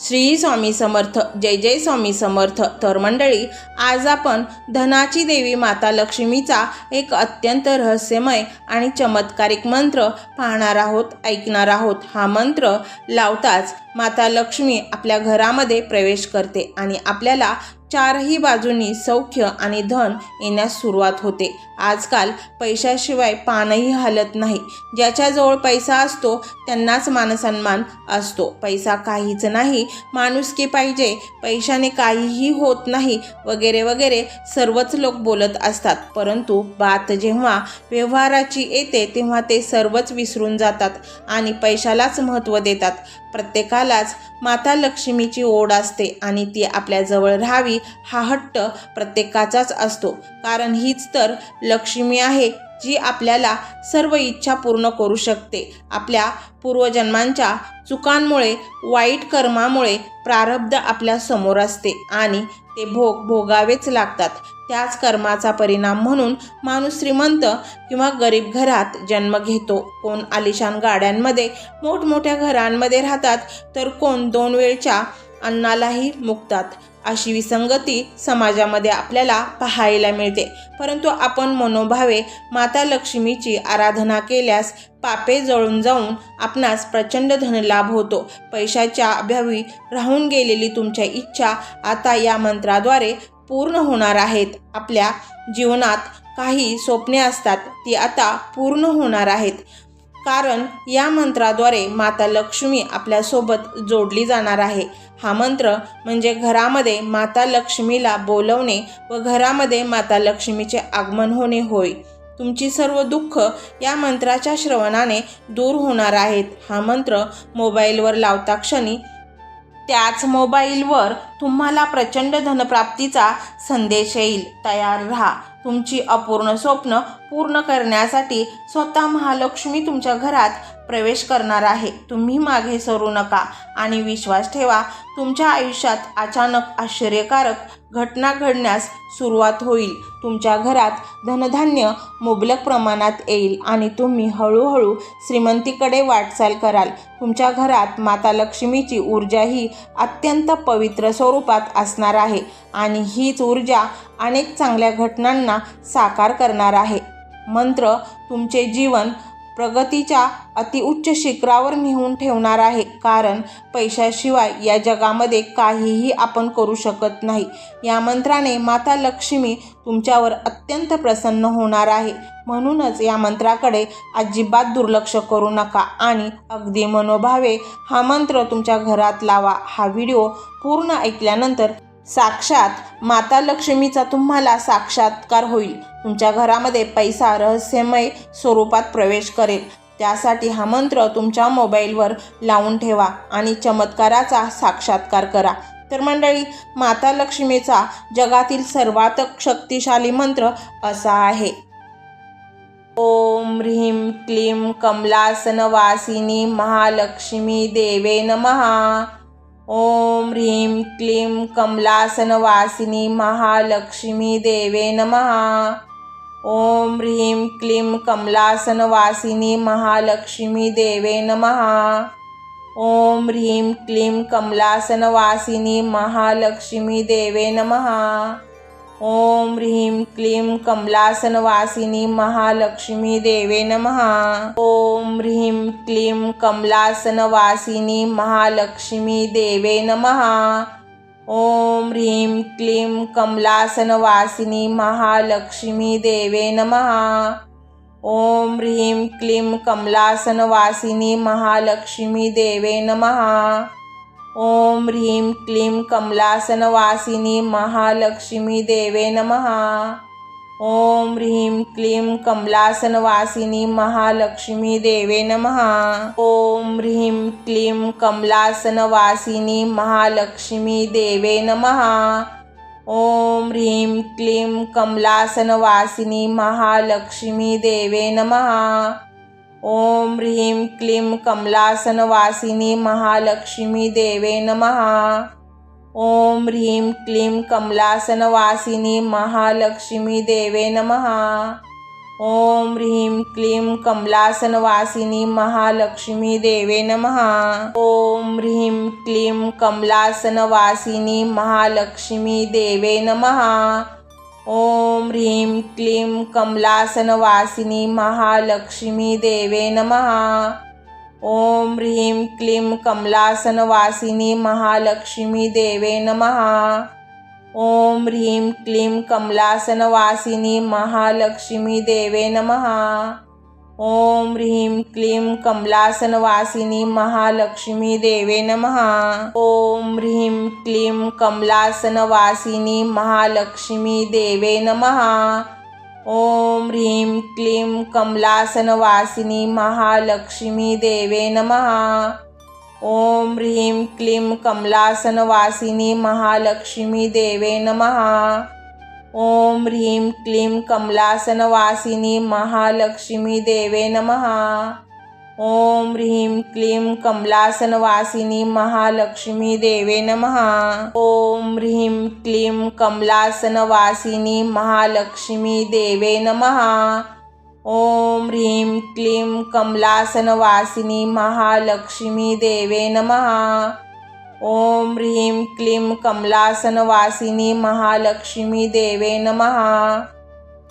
श्री स्वामी समर्थ जय जय स्वामी समर्थ. तर मंडळी आज आपण धनाची देवी माता लक्ष्मीचा एक अत्यंत रहस्यमय आणि चमत्कारिक मंत्र पाहणार आहोत ऐकणार आहोत. हा मंत्र लावताच माता लक्ष्मी आपल्या घरामध्ये प्रवेश करते आणि आपल्याला चारही बाजूंनी सौख्य आणि धन येण्यास सुरुवात होते. आजकाल पैशाशिवाय पानही हलत नाही. ज्याच्याजवळ पैसा असतो त्यांनाच मानसन्मान असतो. पैसा काहीच नाही माणुसकी पाहिजे. पैशाने काहीही होत नाही वगैरे वगैरे सर्वच लोक बोलत असतात. परंतु बात जेव्हा व्यवहाराची येते तेव्हा ते सर्वच विसरून जातात आणि पैशालाच महत्त्व देतात. प्रत्येकालाच माता लक्ष्मीची ओढ असते आणि ती आपल्याजवळ राहावी हा हट्ट प्रत्येकाचाच असतो. कारण हीच तर लक्ष्मी आहे जी आपल्याला सर्व इच्छा पूर्ण करू शकते. आपल्या पूर्वजन्मांच्या चुकांमुळे वाईट कर्मामुळे प्रारब्ध आपल्यासमोर असते आणि ते भोग भोगावेच लागतात. त्याच कर्माचा परिणाम म्हणून माणूस श्रीमंत किंवा गरीब घरात जन्म घेतो. कोण आलिशान गाड्यांमध्ये मोठमोठ्या घरांमध्ये राहतात तर कोण दोन वेळच्या अन्नालाही मुकतात. अशी विसंगती समाजामध्ये आपल्याला पाहायला मिळते. परंतु आपण मनोभावे माता लक्ष्मीची आराधना केल्यास पापे जळून जाऊन आपणास प्रचंड धनलाभ होतो. पैशाच्या अभावी राहून गेलेली तुमच्या इच्छा आता या मंत्राद्वारे पूर्ण होणार आहेत. आपल्या जीवनात काही स्वप्ने असतात ती आता पूर्ण होणार आहेत. कारण या मंत्राद्वारे माता लक्ष्मी आपल्यासोबत जोडली जाणार आहे. हा मंत्र म्हणजे घरामध्ये माता लक्ष्मीला बोलवणे व घरामध्ये माता लक्ष्मीचे आगमन होणे होय. तुमची सर्व दुःख या मंत्राच्या श्रवणाने दूर होणार आहेत. हा मंत्र मोबाईलवर लावता क्षणी त्याच मोबाईलवर तुम्हाला प्रचंड धनप्राप्तीचा संदेश येईल. तयार राहा. तुमची अपूर्ण स्वप्न पूर्ण करण्यासाठी स्वतः महालक्ष्मी तुमच्या घरात प्रवेश करणार आहे. तुम्ही मागे सरू नका आणि विश्वास ठेवा. तुमच्या आयुष्यात अचानक आश्चर्यकारक घटना घडण्यास सुरुवात होईल. तुमच्या घरात धनधान्य मुबलक प्रमाणात येईल आणि तुम्ही हळूहळू श्रीमंतीकडे वाटचाल कराल. तुमच्या घरात माता लक्ष्मीची ऊर्जा ही अत्यंत पवित्र स्वरूपात असणार आहे आणि हीच ऊर्जा अनेक चांगल्या घटनांना साकार करणार आहे. मंत्र तुमचे जीवन प्रगतीच्या अतिउच्च शिखरावर नेऊन ठेवणार आहे. कारण पैशाशिवाय या जगामध्ये काहीही आपण करू शकत नाही. या मंत्राने माता लक्ष्मी तुमच्यावर अत्यंत प्रसन्न होणार आहे. म्हणूनच या मंत्राकडे अजिबात दुर्लक्ष करू नका आणि अगदी मनोभावे हा मंत्र तुमच्या घरात लावा. हा व्हिडिओ पूर्ण ऐकल्यानंतर साक्षात माता लक्ष्मीचा तुम्हाला साक्षात्कार होईल. तुमच्या घरामध्ये पैसा रहस्यमय स्वरूपात प्रवेश करेल. त्यासाठी हा मंत्र तुमच्या मोबाईलवर लावून ठेवा आणि चमत्काराचा साक्षात्कार करा. तर मंडळी माता लक्ष्मीचा जगातील सर्वात शक्तिशाली मंत्र असा आहे. ओम ह्रीं क्लीं कमलासनवासिनी महालक्ष्मी देवे नमहा ओम ह्रीं क्लीं कमलासनवासिनी महालक्ष्मी देवे नमः। ओम ह्रीं क्लीं कमलासनवासिनी महालक्ष्मी देवे नमः। ओम ह्रीं क्लीं कमलासनवासिनी महालक्ष्मी देवे नमः। ओम ह्रीं क्लीं कमलासनवासिनी महालक्ष्मी देवे नमः। ओम ह्रीं क्लीं कमलासनवासिनी महालक्ष्मी देवे नमः। ओम ह्रीं क्लीं कमलासनवासिनी महालक्ष्मी देवे नमः। ओम ह्रीं क्लीं कमलासनवासिनी महालक्ष्मी देवे नमः। ओम ह्रीं क्लीं कमलासनवासिनी महालक्ष्मी देवे नमः। ओम ह्रीं क्लीं कमलासनवासिनी महालक्ष्मी देवे नमः। ओम ह्रीं क्लीं कमलासनवासिनी महालक्ष्मी देवे नमः। ओम ह्रीं क्लीं कमलासनवासिनी महालक्ष्मी देवे नमः। ओम ह्रीं क्लीं कमलासनवासिनी महालक्ष्मी देवे नमः। ओम ह्रीं क्लीं कमलासनवासिनी महालक्ष्मी देवे नमः। ओम ह्रीं क्लीं कमलासनवासिनी महालक्ष्मी देवे नमः। ओम ह्रीं क्लीं कमलासनवासिनी महालक्ष्मी देवे नमः। ओम ह्रीं क्लीं कमलासनवासिनी महालक्ष्मी देवे नमहा ओम ह्रीं क्लीं कमलासनवासिनी महालक्ष्मी देवे नमहा ओम ह्रीं क्लीं कमलासनवासिनी महालक्ष्मी देवे नमहा ओम ह्रीं क्लीं कमलासनवासिनी महालक्ष्मी देवे नमः. ओम ह्रीं क्लीं कमलासनवासिनी महालक्ष्मी देवे नमः. ओम ह्रीं क्लीं कमलासनवासिनी महालक्ष्मी देवे नमः. ओम ह्रीं क्लीं कमलासनवासिनी महालक्ष्मी देवे नमः. ओम ह्रीं क्लीं कमलासनवासिनी महालक्ष्मी देवे नमः। ओम ह्रीं क्लीं कमलासनवासिनी महालक्ष्मी देवे नमः। ओम ह्रीं क्लीं कमलासनवासिनी महालक्ष्मी देवे नमः। ओम ह्रीं क्लीं कमलासनवासिनी महालक्ष्मी देवे नमः। ओम ह्रीं क्लीं कमलासनवासिनी महालक्ष्मी देवे नमः।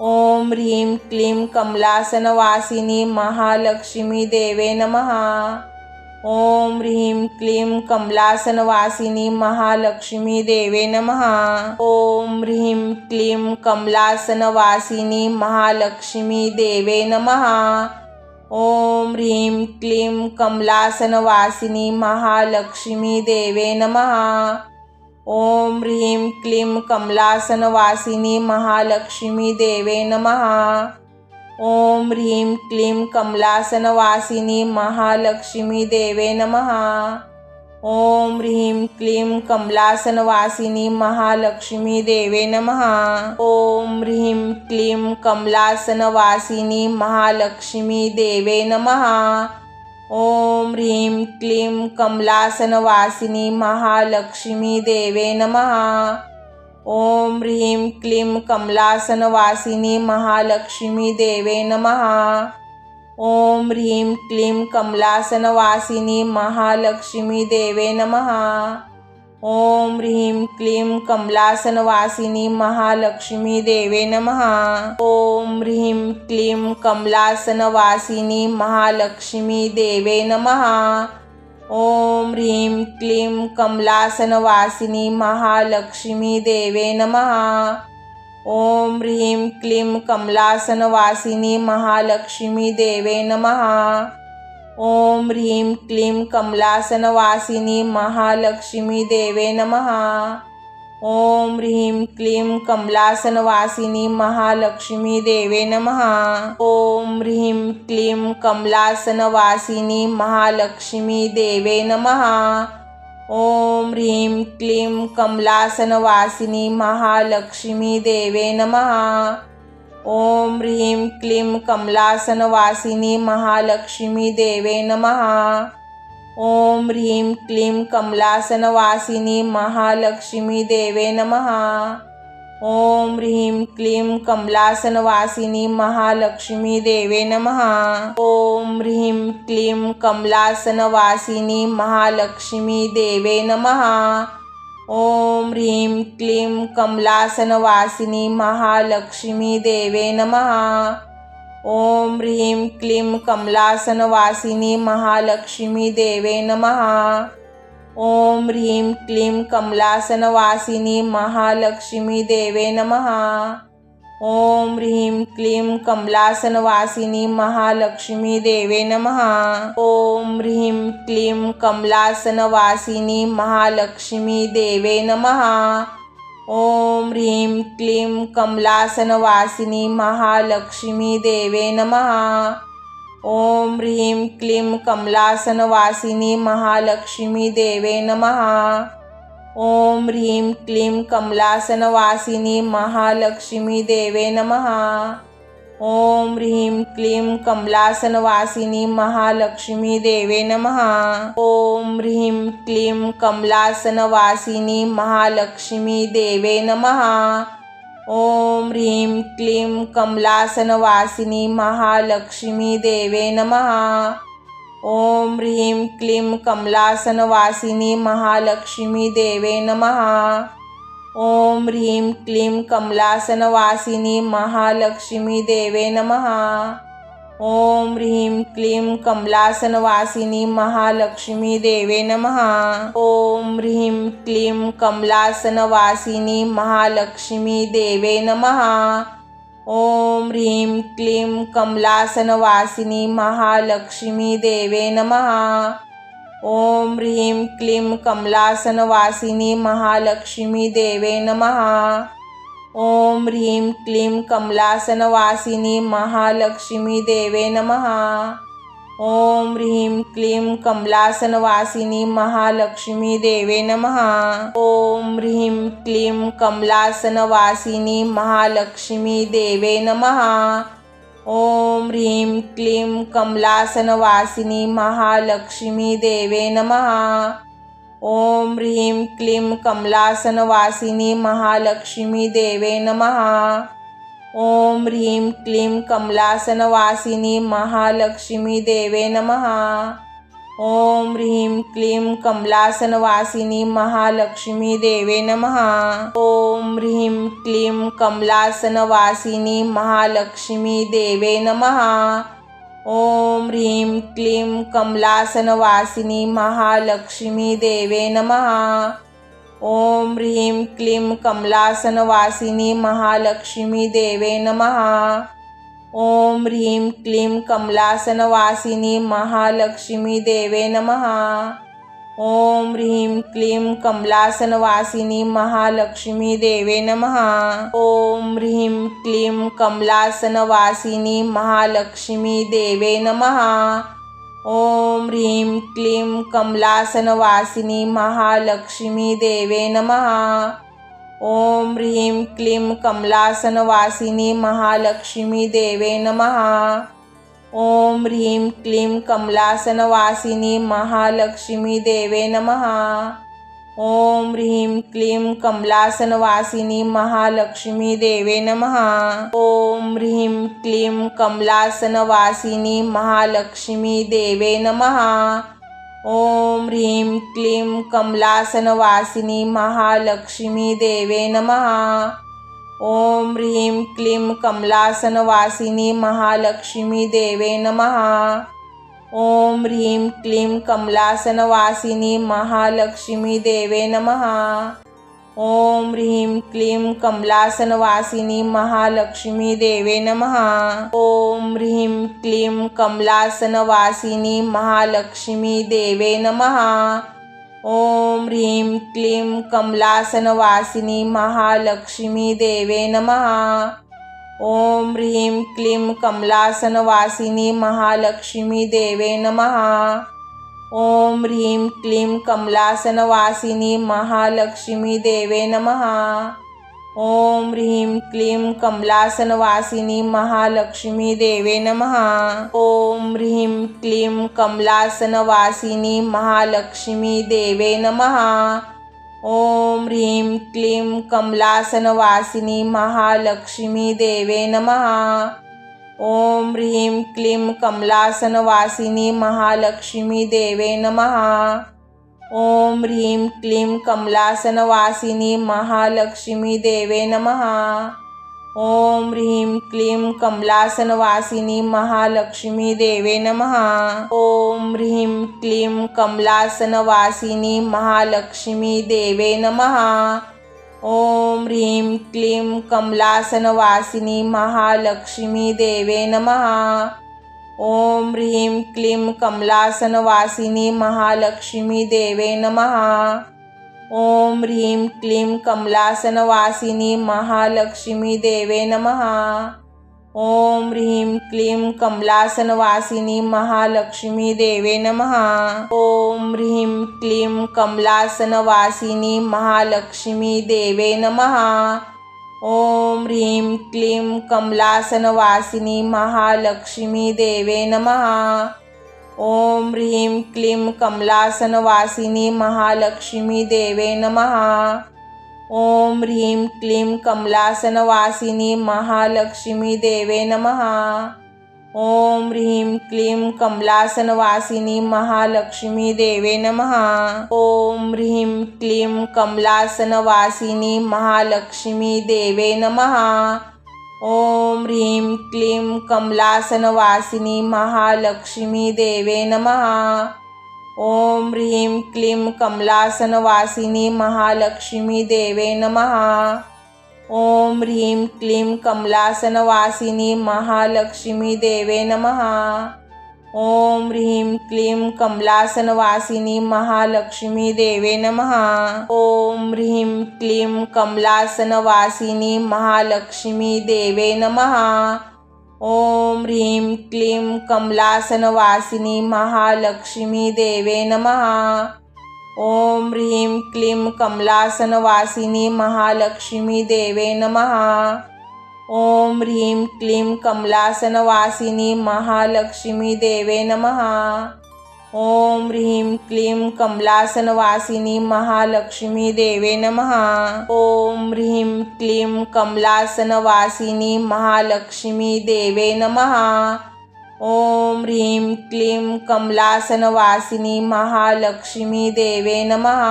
ओम ह्रीं क्लीं कमलासनवासिनी महालक्ष्मी देवे नमः। ओम ह्रीं क्लीं कमलासनवासिनी महालक्ष्मी देवे नमः। ओम ह्रीं क्लीं कमलासनवासिनी महालक्ष्मी देवे नमः। ओम ह्रीं क्लीं कमलासनवासिनी महालक्ष्मी देवे नमः। ओम ह्रीं क्लीं कमलासनवासिनी महालक्ष्मी देवे नमः। ओम ह्रीं क्लीं कमलासनवासिनी महालक्ष्मी देवे नमः। ओम ह्रीं क्लीं कमलासनवासिनी महालक्ष्मी देवे नमः। ओम ह्रीं क्लीं कमलासनवासिनी महालक्ष्मी देवे नमः। ओम ह्रीं क्लीं कमलासनवासिनी महालक्ष्मी देवे नमः। ओम ह्रीं क्लीं कमलासनवासिनी महालक्ष्मी देवे नमः। ओम ह्रीं क्लीं कमलासनवासिनी महालक्ष्मी देवे नमः। ओम ह्रीं क्लीं कमलासनवासिनी महालक्ष्मी देवे नमः। ओम ह्रीं क्लीं कमलासनवासिनी महालक्ष्मी देवे नमः। ओम ह्रीं क्लीं कमलासनवासिनी महालक्ष्मी देवे नमः। ओम ह्रीं क्लीं कमलासनवासिनी महालक्ष्मी देवे नमः। ओम ह्रीं क्लीं कमलासनवासिनी महालक्ष्मी देवे नमः। ओम ह्रीं क्लीं कमलासनवासिनी महालक्ष्मी देवे नमः। ओम ह्रीं क्लीं कमलासनवासिनी महालक्ष्मी देवे नमः। ओम ह्रीं क्लीं कमलासनवासिनी महालक्ष्मी देवे नमहा ओम ह्रीं क्लीं कमलासनवासिनी महालक्ष्मी देवे नमहा ओम ह्रीं क्लीं कमलासनवासिनी महालक्ष्मी देवे नमहा ओम ह्रीं क्लीं कमलासनवासिनी महालक्ष्मी देवे नमः। ओम ह्रीं क्लीं कमलासनवासिनी महालक्ष्मी देवे नमः। ओम ह्रीं क्लीं कमलासनवासिनी महालक्ष्मी देवे नमः। ओम ह्रीं क्लीं कमलासनवासिनी महालक्ष्मी देवे नमः। ओम ह्रीं क्लीं कमलासनवासिनी महालक्ष्मी देवे नमहा ओम ह्रीं क्लीं कमलासनवासिनी महालक्ष्मी देवे नमहा ओम ह्रीं क्लीं कमलासनवासिनी महालक्ष्मी देवे नमहा ओम ह्रीं क्लीं कमलासनवासिनी महालक्ष्मी देवे नमहा ओम ह्रीं क्लीं कमलासनवासिनी महालक्ष्मी देवे नमहा ओम ह्रीं क्लीं कमलासनवासिनी महालक्ष्मी देवे नमहा ओम ह्रीं क्लीं कमलासनवासिनी महालक्ष्मी देवे नमहा ओम ह्रीं क्लीं कमलासनवासिनी महालक्ष्मी देवे नमहा ॐ ह्रीं क्लीं कमलासनवासिनी महालक्ष्मी देवे नमहा ॐ ह्रीं क्लीं कमलासनवासिनी महालक्ष्मी देवे नमहा ॐ ह्रीं क्लीं कमलासनवासिनी महालक्ष्मी देवे नमहा ॐ ह्रीं क्लीं कमलासनवासिनी महालक्ष्मी देवे नमः। ॐ ह्रीं क्लीं कमलासनवासिनी महालक्ष्मी देवे नमः। ॐ ह्रीं क्लीं कमलासनवासिनी महालक्ष्मी देवे नमः। ॐ ह्रीं क्लीं कमलासनवासिनी महालक्ष्मी देवे नमः। ॐ ह्रीं क्लीं कमलासनवासिनी महालक्ष्मी देवे नमः। ॐ ह्रीं क्लीं कमलासनवासिनी महालक्ष्मी देवे नमः। ॐ ह्रीं क्लीं कमलासनवासिनी महालक्ष्मी देवे नमः। ॐ ह्रीं क्लीं कमलासनवासिनी महालक्ष्मी देवे नमः। ॐ ह्रीं क्लीं कमलासनवासिनी महालक्ष्मी देवे नमहा ॐ ह्रीं क्लीं कमलासनवासिनी महालक्ष्मी देवे नमः। ॐ ह्रीं क्लीं कमलासनवासिनी महालक्ष्मी देवे नमहा ॐ ह्रीं क्लीं कमलासनवासिनी महालक्ष्मी देवे नमहा ॐ ह्रीं क्लीं कमलासनवासिनी महालक्ष्मी देवे नमहा ॐ ह्रीं क्लीं कमलासनवासिनी महालक्ष्मी देवे नमहा ॐ ह्रीं क्लीं कमलासनवासिनी महालक्ष्मी देवे नमहा ॐ ह्रीं क्लीं कमलासनवासिनी महालक्ष्मी देवे नमः। ॐ ह्रीं क्लीं कमलासनवासिनी महालक्ष्मी देवे नमः। ॐ ह्रीं क्लीं कमलासनवासिनी महालक्ष्मी देवे नमः। ॐ ह्रीं क्लीं कमलासनवासिनी महालक्ष्मी देवे नमः। ॐ ह्रीं क्लीं कमलासनवासिनी महालक्ष्मी देवे नमः। ॐ ह्रीं क्लीं कमलासनवासिनी महालक्ष्मी देवे नमः। ॐ ह्रीं क्लीं कमलासनवासिनी महालक्ष्मी देवे नमः। ॐ ह्रीं क्लीं कमलासनवासिनी महालक्ष्मी देवे नमः। ॐ ह्रीं क्लीं कमलासनवासिनी महालक्ष्मी देवे नमः। ॐ ह्रीं क्लीं कमलासनवासिनी महालक्ष्मी देवे नमः। ॐ ह्रीं क्लीं कमलासनवासिनी महालक्ष्मी देवे नमः। ॐ ह्रीं क्लीं कमलासनवासिनी महालक्ष्मी देवे नमः। ॐ ह्रीं क्लीं कमलासनवासिनी महालक्ष्मी देवे नमहा ॐ ह्रीं क्लीं कमलासनवासिनी महालक्ष्मी देवे नमहा ॐ ह्रीं क्लीं कमलासनवासिनी महालक्ष्मी देवे नमहा ॐ ह्रीं क्लीं कमलासनवासिनी महालक्ष्मी देवे नमः। ॐ ह्रीं क्लीं कमलासनवासिनी महालक्ष्मी देवे नमः। ॐ ह्रीं क्लीं कमलासनवासिनी महालक्ष्मी देवे नमः। ॐ ह्रीं क्लीं कमलासनवासिनी महालक्ष्मी देवे नमः। ॐ ह्रीं क्लीं कमलासनवासिनी महालक्ष्मी देवे नमः। ॐ ह्रीं क्लीं कमलासनवासिनी महालक्ष्मी देवे नमः। ॐ ह्रीं क्लीं कमलासनवासिनी महालक्ष्मी देवे नमः। ॐ ह्रीं क्लीं कमलासनवासिनी महालक्ष्मी देवे नमः। ॐ ह्रीं क्लीं कमलासनवासिनी महालक्ष्मी देवे नमः. ॐ ह्रीं क्लीं कमलासनवासिनी महालक्ष्मी देवे नमः. ॐ ह्रीं क्लीं कमलासनवासिनी महालक्ष्मी देवे नमः. ॐ ह्रीं क्लीं कमलासनवासिनी महालक्ष्मी देवे नमः. ॐ ह्रीं क्लीं कमलासनवासिनी महालक्ष्मी देवे नमहा ॐ ह्रीं क्लीं कमलासनवासिनी महालक्ष्मी देवे नमहा ॐ ह्रीं क्लीं कमलासनवासिनी महालक्ष्मी देवे नमहा ॐ ह्रीं क्लीं कमलासनवासिनी महालक्ष्मी देवे नमः। ॐ ह्रीं क्लीं कमलासनवासिनी महालक्ष्मी देवे नमः। ॐ ह्रीं क्लीं कमलासनवासिनी महालक्ष्मी देवे नमः। ॐ ह्रीं क्लीं कमलासनवासिनी महालक्ष्मी देवे नमः। ॐ ह्रीं क्लीं कमलासनवासिनी महालक्ष्मी देवे नमः। ॐ ह्रीं क्लीं कमलासनवासिनी महालक्ष्मी देवे नमः। ॐ ह्रीं क्लीं कमलासनवासिनी महालक्ष्मी देवे नमः। ॐ ह्रीं क्लीं कमलासनवासिनी महालक्ष्मी देवे नमः। ॐ ह्रीं क्लीं कमलासनवासिनी महालक्ष्मी देवे नमः। ॐ ह्रीं क्लीं कमलासनवासिनी महालक्ष्मी देवे नमः। ॐ ह्रीं क्लीं कमलासनवासिनी महालक्ष्मी देवे नमः। ॐ ह्रीं क्लीं कमलासनवासिनी महालक्ष्मी देवे नमः। ॐ ह्रीं क्लीं कमलासनवासिनी महालक्ष्मी देवे नमः।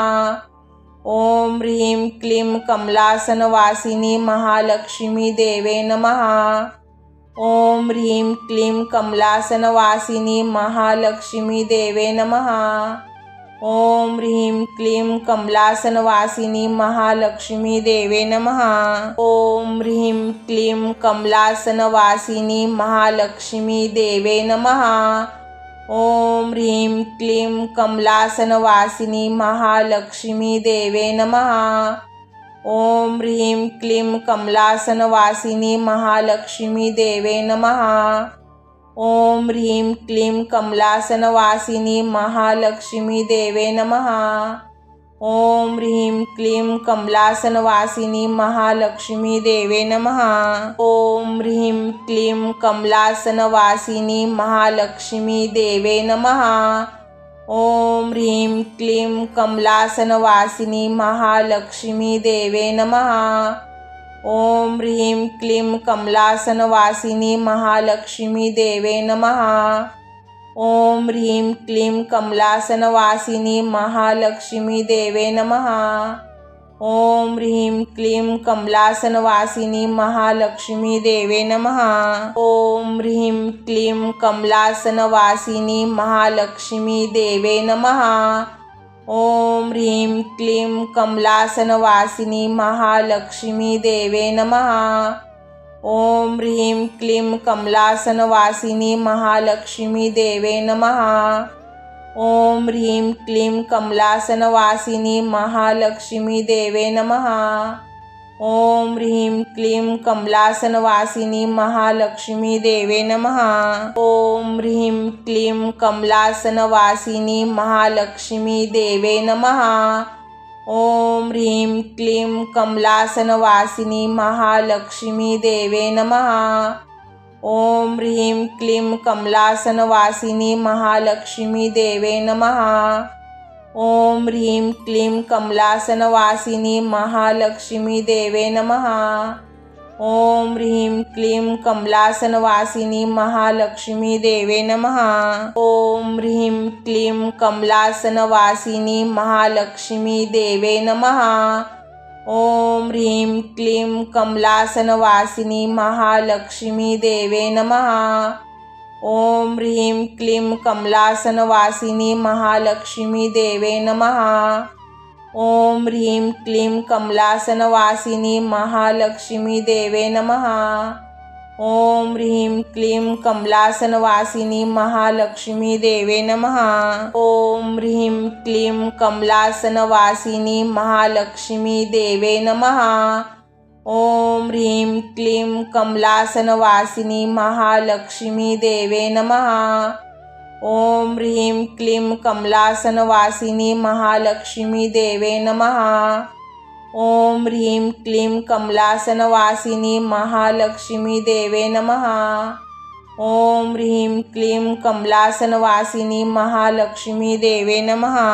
ॐ ह्रीं क्लीं कमलासनवासिनी महालक्ष्मी देवे नमः। ॐ ह्रीं क्लीं कमलासनवासिनी महालक्ष्मी देवे नमः। ॐ ह्रीं क्लीं कमलासनवासिनी महालक्ष्मी देवे नमः। ॐ ह्रीं क्लीं कमलासनवासिनी महालक्ष्मी देवे नमः। ॐ ह्रीं क्लीं कमलासनवासिनी महालक्ष्मी देवे नमः। ॐ ह्रीं क्लीं कमलासनवासिनी महालक्ष्मी देवे नमः। ॐ ह्रीं क्लीं कमलासनवासिनी महालक्ष्मी देवे नमः। ॐ ह्रीं क्लीं कमलासनवासिनी महालक्ष्मी देवे नमः। ॐ ह्रीं क्लीं कमलासनवासिनी महालक्ष्मी देवे नमः। ॐ ह्रीं क्लीं कमलासनवासिनी महालक्ष्मी देवे नमः। ॐ ह्रीं क्लीं कमलासनवासिनी महालक्ष्मी देवे नमः। ॐ ह्रीं क्लीं कमलासनवासिनी महालक्ष्मी देवे नमः। ॐ ह्रीं क्लीं कमलासनवासिनी महालक्ष्मी देवे नमः। ॐ ह्रीं क्लीं कमलासनवासिनी महालक्ष्मी देवे नमः। ॐ ह्रीं क्लीं कमलासनवासिनी महालक्ष्मी देवे नमहा ॐ ह्रीं क्लीं कमलासनवासिनी महालक्ष्मी देवे नमहा ॐ ह्रीं क्लीं कमलासनवासिनी महालक्ष्मी देवे नमहा ॐ ह्रीं क्लीं कमलासनवासिनी महालक्ष्मी देवे नमः। ॐ ह्रीं क्लीं कमलासनवासिनी महालक्ष्मी देवे नमः। ॐ ह्रीं क्लीं कमलासनवासिनी महालक्ष्मी देवे नमः। ॐ ह्रीं क्लीं कमलासनवासिनी महालक्ष्मी देवे नमः। ॐ ह्रीं क्लीं कमलासनवासिनी महालक्ष्मी देवे नमहा ॐ ह्रीं क्लीं कमलासनवासिनी महालक्ष्मी देवे नमहा ॐ ह्रीं क्लीं कमलासनवासिनी महालक्ष्मी देवे नमः। ॐ ह्रीं क्लीं कमलासनवासिनी महालक्ष्मी देवे नमः। ॐ ह्रीं क्लीं कमलासनवासिनी महालक्ष्मी देवे नमहा ॐ ह्रीं क्लीं कमलासनवासिनी महालक्ष्मी देवे नमहा ॐ ह्रीं क्लीं कमलासनवासिनी महालक्ष्मी देवे नमहा ॐ ह्रीं क्लीं कमलासनवासिनी महालक्ष्मी देवे नमहा ॐ ह्रीं क्लीं कमलासनवासिनी महालक्ष्मी देवे नमहा ॐ ह्रीं क्लीं कमलासनवासिनी महालक्ष्मी देवे नमहा ॐ ह्रीं क्लीं कमलासनवासिनी महालक्ष्मी देवे नमहा ॐ ह्रीं क्लीं कमलासनवासिनी महालक्ष्मी देवे नमहा